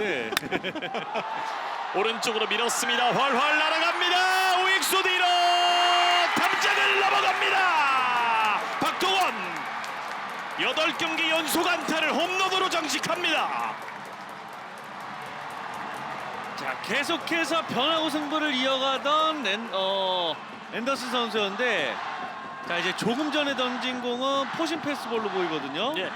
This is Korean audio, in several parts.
있는데 오른쪽으로 밀었습니다. 활활 날아갑니다. 우익수 뒤로 담장을 넘어갑니다. 박동원 8경기 연속 안타를 홈런으로 장식합니다. 자 계속해서 변화구 승부를 이어가던 앤, 어, 앤더슨 선수였는데 자 이제 조금 전에 던진 공은 포신 패스볼로 보이거든요. 예.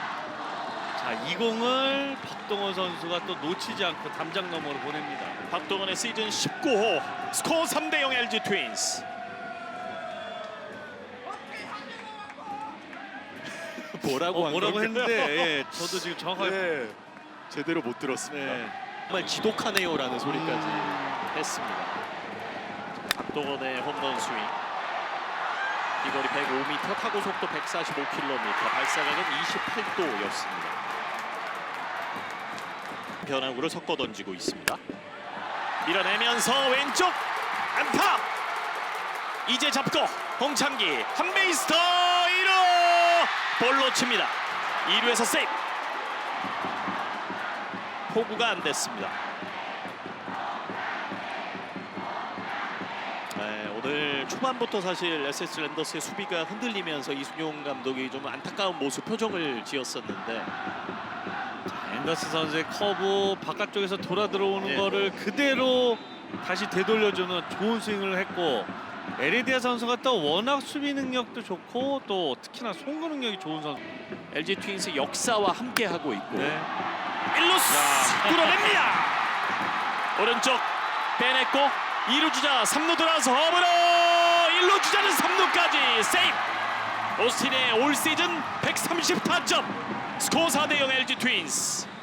자 이 공을 박동원 선수가 또 놓치지 않고 담장 너머로 보냅니다. 박동원의 시즌 19호 스코어 3대 0 LG 트윈스. 뭐라고 어, 한 뭐라고 건가요? 했는데 예, 저도 지금 정확하게 네, 제대로 못 들었습니다. 네. 정말 지독하네요라는 소리까지. 했습니다. 박동원의 홈런 스윙. 비거리 105m, 타구 속도 145km, 발사각은 28도였습니다. 변화구를 섞어 던지고 있습니다. 밀어내면서 왼쪽 안타. 이제 잡고 홍창기 한 베이스 더 1루 볼로 칩니다. 2루에서 세이브. 포구가 안 됐습니다. 네, 오늘 초반부터 사실 SS 랜더스의 수비가 흔들리면서 이순용 감독이 좀 안타까운 모습 표정을 지었었는데 앤더슨 선수의 커브 바깥쪽에서 돌아 들어오는 예. 거를 그대로 다시 되돌려주는 좋은 스윙을 했고 에레디아 선수가 또 워낙 수비 능력도 좋고 또 특히나 송구 능력이 좋은 선수. LG 트윈스 역사와 함께 하고 있고 네. 1루 뚫어냅니다. 오른쪽 빼냈고 2루 주자 3루 돌아서 홈으로 1루 주자는 3루까지 세이브. 오스틴의 올 시즌 130타점. 스코어 4대 0 LG 트윈스.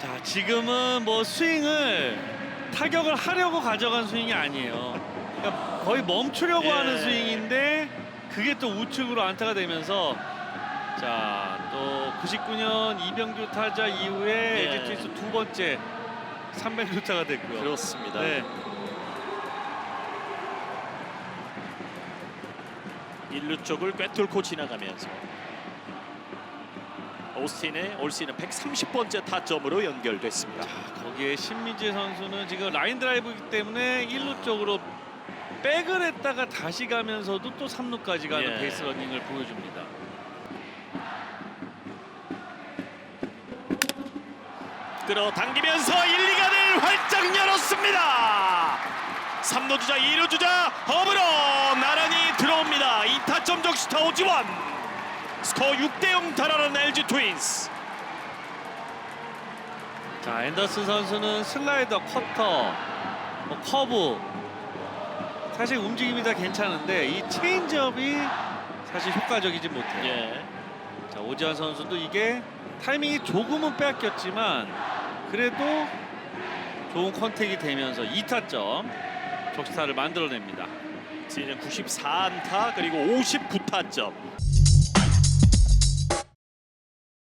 자 지금은 뭐 스윙을 타격을 하려고 가져간 스윙이 아니에요. 그러니까 거의 멈추려고 예. 하는 스윙인데 그게 또 우측으로 안타가 되면서 자 또 99년 이병규 타자 이후에 예. 트윈스 두 번째 300루타가 됐고요. 그렇습니다. 네. 1루 쪽을 꿰뚫고 지나가면서 오스틴의 올 시즌 130번째 타점으로 연결됐습니다. 거기에 신미재 선수는 지금 라인 드라이브이기 때문에 1루 쪽으로 백을 했다가 다시 가면서도 또 3루까지 가는 예. 베이스 러닝을 보여줍니다. 끌어당기면서 1, 2간을 활짝 열었습니다. 3루 주자 2루 주자 홈으로 나란히 들어옵니다. 2타점 적시타 오지원 스코어 6대 0 달아난 LG 트윈스. 자 앤더슨 선수는 슬라이더, 커터, 뭐 커브 사실 움직임이 다 괜찮은데 이 체인지업이 사실 효과적이지 못해요. 예. 자 오지환 선수도 이게 타이밍이 조금은 빼앗겼지만 그래도 좋은 컨택이 되면서 2타점 적시타를 만들어냅니다. 시즌 94안타 그리고 59타점.